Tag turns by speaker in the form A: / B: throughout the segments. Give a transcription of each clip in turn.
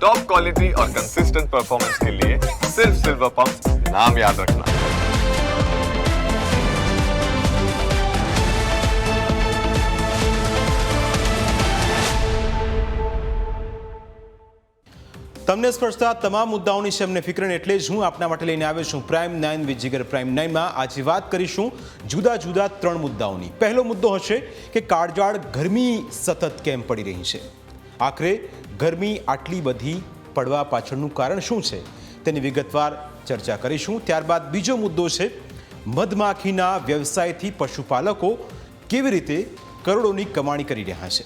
A: Top quality और consistent performance के लिए सिर्फ सिल्वर पंप नाम याद रखना
B: તમને સ્પર્શતા તમામ મુદ્દાઓની છે અમને ફિક્રન એટલે જ હું આપના માટે લઈને આવ્યો છું prime nine with Jigar prime નાઇનમાં આજે વાત કરીશું જુદા જુદા ત્રણ મુદ્દાઓની પહેલો મુદ્દો હશે કે કાળજાળ ગરમી સતત કેમ પડી રહી છે આખરે ગરમી આટલી બધી પડવા પાછળનું કારણ શું છે? તેની વિગતવાર ચર્ચા કરીશું. ત્યારબાદ બીજો મુદ્દો છે, મધમાખીના વ્યવસાયથી પશુપાલકો કેવી રીતે કરોડોની કમાણી કરી રહ્યા છે?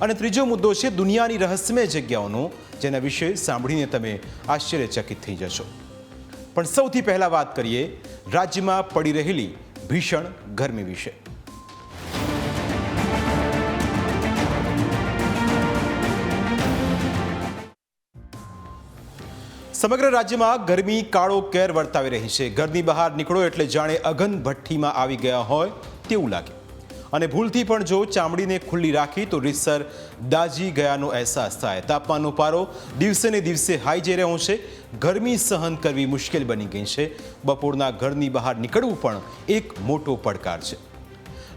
B: અને ત્રીજો મુદ્દો છે, દુનિયાની રહસ્યમય જગ્યાઓનો, જેના વિશે સાંભળીને તમે આશ્ચર્યચકિત થઈ જશો. પણ સૌથી પહેલાં વાત કરીએ, રાજ્યમાં પડી રહેલી ભીષણ ગરમી વિશે. સમગ્ર રાજ્યમાં ગરમી કાળો કેર વર્તાવી રહી છે. ઘરની બહાર નીકળો એટલે જાણે અગન ભઠ્ઠીમાં આવી ગયા હોય તેવું લાગે. અને ભૂલથી પણ જો ચામડીને ખુલ્લી રાખી તો રીતસર દાજી ગયાનો અહેસાસ થાય. તાપમાનનો પારો દિવસે ને દિવસે હાઈ જઈ રહ્યો છે. ગરમી સહન કરવી મુશ્કેલ બની ગઈ છે. બપોરના ઘરની બહાર નીકળવું પણ એક મોટો પડકાર છે.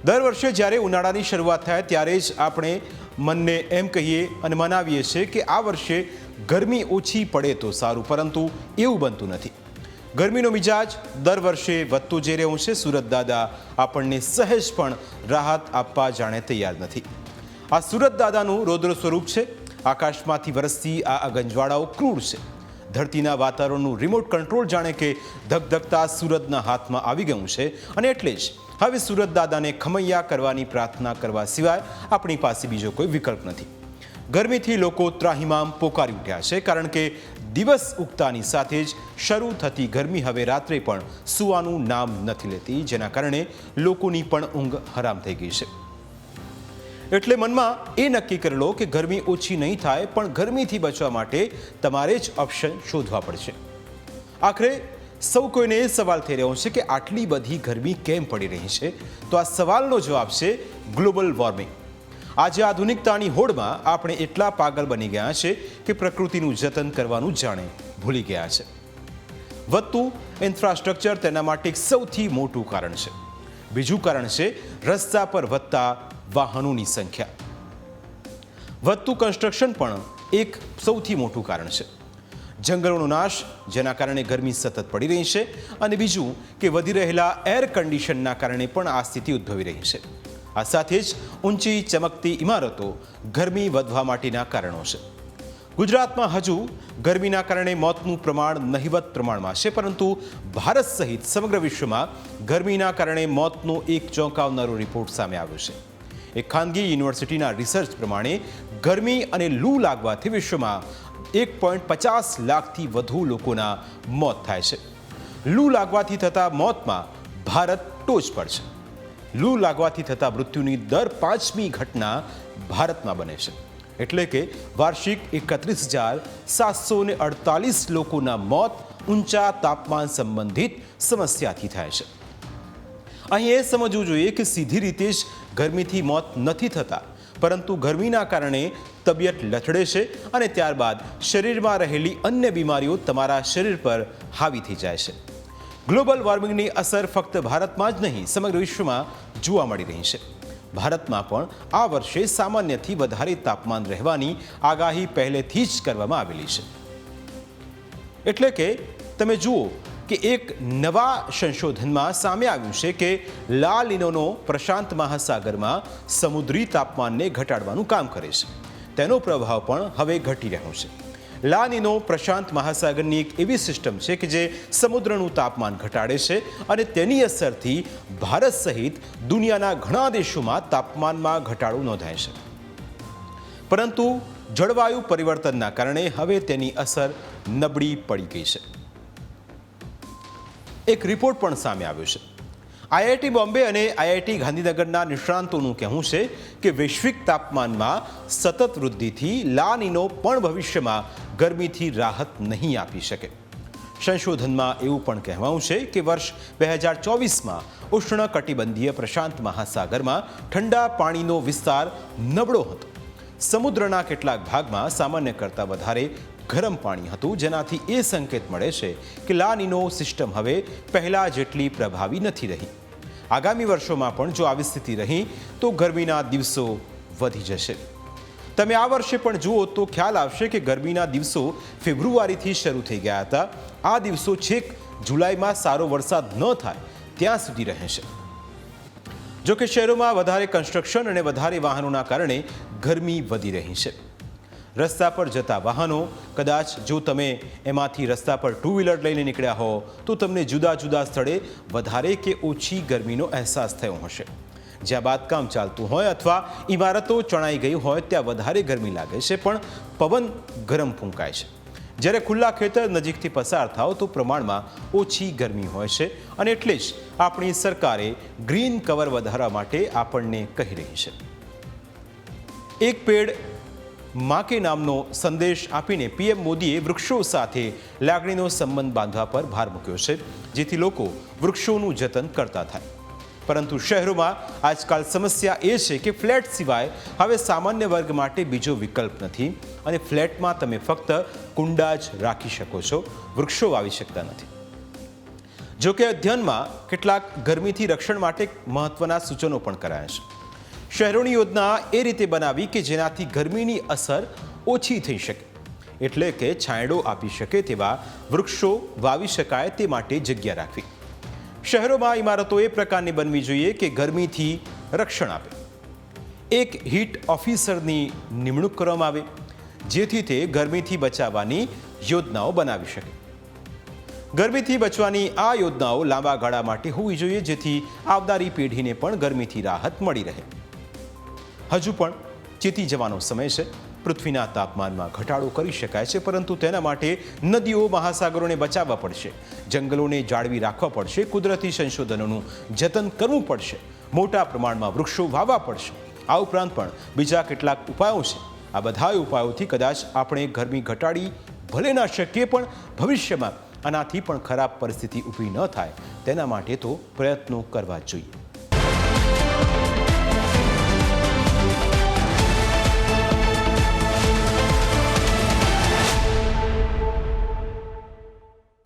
B: દર વર્ષે જ્યારે ઉનાળાની શરૂઆત થાય ત્યારે જ આપણે મનને એમ કહીએ અને મનાવીએ છીએ કે આ વર્ષે ગરમી ઓછી પડે તો સારું, પરંતુ એવું બનતું નથી. ગરમીનો મિજાજ દર વર્ષે વધતો જઈ રહ્યો છે. સુરત દાદા આપણને સહેજ પણ રાહત આપવા જાણે તૈયાર નથી. આ સુરત દાદાનું રૌદ્ર સ્વરૂપ છે. આકાશમાંથી વરસતી આ અગંજવાળાઓ ક્રૂર છે. ધરતીના વાતાવરણનું રિમોટ કંટ્રોલ જાણે કે ધગધગતા સુરતના હાથમાં આવી ગયું છે. અને એટલે જ હવે સુરત દાદાને ખમૈયા કરવાની પ્રાર્થના કરવા સિવાય આપણી પાસે બીજો કોઈ વિકલ્પ નથી. ગરમીથી લોકો ત્રાહિમામ પોકારી ઉઠ્યા છે કારણ કે દિવસ ઉગતાની સાથે જ શરૂ થતી ગરમી હવે રાત્રે પણ સૂવાનું નામ નથી લેતી, જેના કારણે લોકોની પણ ઊંઘ હરામ થઈ ગઈ છે. એટલે મનમાં એ નક્કી કરી લો કે ગરમી ઓછી નહીં થાય, પણ ગરમીથી બચવા માટે તમારે જ ઓપ્શન શોધવા પડશે. આખરે, સૌ કોઈને એ સવાલ થઈ રહ્યો છે કે આટલી બધી ગરમી કેમ પડી રહી છે? તો આ સવાલનો જવાબ છે ગ્લોબલ વોર્મિંગ. આજે આધુનિકતાની હોડમાં આપણે એટલા પાગલ બની ગયા છે કે પ્રકૃતિનું જતન કરવાનું જાણે ભૂલી ગયા છે. વધતું ઇન્ફ્રાસ્ટ્રક્ચર તેના માટે સૌથી મોટું કારણ છે. બીજું કારણ છે રસ્તા પર વધતા વાહનોની સંખ્યા. વધતું કન્સ્ટ્રક્શન પણ એક સૌથી મોટું કારણ છે. જંગલોનો નાશ, જેના કારણે ગરમી સતત પડી રહી છે, અને બીજું કે વધી રહેલા એર કન્ડિશનના કારણે પણ આ સ્થિતિ ઉદ્ભવી રહી છે. આ સાથે જ ઊંચી, ચમકતી ઇમારતો ગરમી વધવા માટેના કારણો છે. ગુજરાતમાં હજુ ગરમીના કારણે મોતનું પ્રમાણ નહિવત પ્રમાણમાં છે, પરંતુ ભારત સહિત સમગ્ર વિશ્વમાં ગરમીના કારણે મોતનો એક ચોંકાવનારો રિપોર્ટ સામે આવ્યો છે. એક ખાનગી યુનિવર્સિટીના રિસર્ચ પ્રમાણે ગરમી અને લૂ લાગવાથી વિશ્વમાં એક પોઈન્ટ પચાસ લાખથી વધુ લોકોના મોત થાય છે. લૂ લાગવાથી થતા મોતમાં ભારત ટોચ પર છે. લૂ લાગવાથી થતા મૃત્યુની દર પાંચમી ઘટના ભારતમાં બને છે. એટલે કે વાર્ષિક એકત્રીસ હજાર સાતસો ને અડતાલીસ લોકોના મોત ઊંચા તાપમાન સંબંધિત સમસ્યાથી થાય છે. અહીં એ સમજવું જોઈએ કે સીધી રીતે જ ગરમીથી મોત નથી થતા. પરંતુ ગરમીના કારણે તબિયત લથડે છે અને ત્યારબાદ શરીરમાં રહેલી અન્ય બીમારીઓ તમારા શરીર પર હાવી થઈ જાય છે. ગ્લોબલ વોર્મિંગની અસર ફક્ત ભારતમાં જ નહીં, સમગ્ર વિશ્વમાં જોવા મળી રહી છે. ભારતમાં પણ આ વર્ષે સામાન્યથી વધારે તાપમાન રહેવાની આગાહી પહેલેથી જ કરવામાં આવેલી છે. એટલે કે તમે જુઓ કે એક નવા સંશોધનમાં સામે આવ્યું છે કે લા ઇનોનો પ્રશાંત મહાસાગરમાં સમુદ્રી તાપમાનને ઘટાડવાનું કામ કરે છે. તેનો પ્રભાવ પણ હવે ઘટી રહ્યો છે. લાનીનો પ્રશાંત મહાસાગરની એક એવી સિસ્ટમ છે કે જે સમુદ્રનું તાપમાન ઘટાડે છે અને તેની અસરથી ભારત સહિત દુનિયાના ઘણા દેશોમાં તાપમાનમાં ઘટાડો નોંધાય છે. પરંતુ જળવાયુ પરિવર્તનના કારણે હવે તેની અસર નબળી પડી ગઈ છે. એક રિપોર્ટ પણ સામે આવ્યો છે. આઈઆઈટી બોમ્બે અને આઈઆઈટી ગાંધીનગરના નિષ્ણાંતોનું કહેવું છે કે વૈશ્વિક તાપમાનમાં સતત વૃદ્ધિથી લાનીનો પણ ભવિષ્યમાં ગરમીથી રાહત નહીં આપી શકે. સંશોધનમાં એવું પણ કહેવાયું છે કે વર્ષ બે હજાર ચોવીસમાં ઉષ્ણકટિબંધીય પ્રશાંત મહાસાગરમાં ઠંડા પાણીનો વિસ્તાર નબળો હતો. સમુદ્રના કેટલાક ભાગમાં સામાન્ય કરતાં વધારે ગરમ પાણી હતું. જેનાથી એ સંકેત મળે છે કે લાનીનો સિસ્ટમ હવે પહેલાં જેટલી પ્રભાવી નથી રહી. આગામી વર્ષોમાં પણ જો આવી સ્થિતિ રહી, તો ગરમીના દિવસો વધી જશે. તમે આ વર્ષે પણ જુઓ તો ખ્યાલ આવશે કે ગરમીના દિવસો ફેબ્રુઆરીથી શરૂ થઈ ગયા હતા. આ દિવસો છેક જુલાઈમાં સારો વરસાદ ન થાય, ત્યાં સુધી રહેશે. જો કે શહેરોમાં વધારે કન્સ્ટ્રક્શન અને વધારે વાહનોના કારણે ગરમી વધી રહી છે. રસ્તા પર જતા વાહનો, કદાચ જો તમે એમાંથી રસ્તા પર ટુ વ્હીલર લઈને નીકળ્યા હો, તો તમને જુદા જુદા સ્થળે વધારે કે ઓછી ગરમીનો અહેસાસ થયો હશે. જ્યાં બાંધકામ ચાલતું હોય અથવા ઇમારતો ચણાઈ ગઈ હોય, ત્યાં વધારે ગરમી લાગે છે, પણ પવન ગરમ ફૂંકાય છે. જ્યારે ખુલ્લા ખેતર નજીકથી પસાર થાવ તો પ્રમાણમાં ઓછી ગરમી હોય છે અને એટલે જ આપણી સરકારે ગ્રીન કવર વધારવા માટે આપણને કહી રહી છે. એક પેડ માકે નામનો સંદેશ આપીને પીએમ મોદીએ વૃક્ષો સાથે લાગણીનો સંબંધ બાંધવા પર ભાર મૂક્યો છે, જેથી લોકો વૃક્ષોનું જતન કરતા થાય. પરંતુ શહેરોમાં આજકાલ સમસ્યા એ છે કે ફ્લેટ સિવાય હવે સામાન્ય વર્ગ માટે બીજો વિકલ્પ નથી અને ફ્લેટમાં તમે ફક્ત કુંડા જ રાખી શકો છો. વૃક્ષો વાવી શકતા નથી. જો કે અધ્યયનમાં કેટલાક ગરમીથી રક્ષણ માટે મહત્વના સૂચનો પણ કરાયા છે. શહેરોની યોજના એ રીતે બનાવી કે જેનાથી ગરમીની અસર ઓછી થઈ શકે. એટલે કે છાંયડો આપી શકે તેવા વૃક્ષો વાવી શકાય તે માટે જગ્યા રાખવી. શહેરોમાં ઇમારતો એ પ્રકારની બનવી જોઈએ કે ગરમીથી રક્ષણ આપે. એક હીટ ઓફિસરની નિમણૂક કરવામાં આવે, જેથી તે ગરમીથી બચાવવાની યોજનાઓ બનાવી શકે. ગરમીથી બચવાની આ યોજનાઓ લાંબા ગાળા માટે હોવી જોઈએ, જેથી આવનારી પેઢીને પણ ગરમીથી રાહત મળી રહે. હજુ પણ ચેતી જવાનો સમય છે. પૃથ્વીના તાપમાનમાં ઘટાડો કરી શકાય છે, પરંતુ તેના માટે નદીઓ, મહાસાગરોને બચાવવા પડશે. જંગલોને જાળવી રાખવા પડશે. કુદરતી સંશોધનોનું જતન કરવું પડશે. મોટા પ્રમાણમાં વૃક્ષો વાવવા પડશે. આ ઉપરાંત પણ બીજા કેટલાક ઉપાયો છે. આ બધા ઉપાયોથી કદાચ આપણે ગરમી ઘટાડી ભલે ના શકીએ, પણ ભવિષ્યમાં આનાથી પણ ખરાબ પરિસ્થિતિ ઊભી ન થાય. તેના માટે તો પ્રયત્નો કરવા જોઈએ.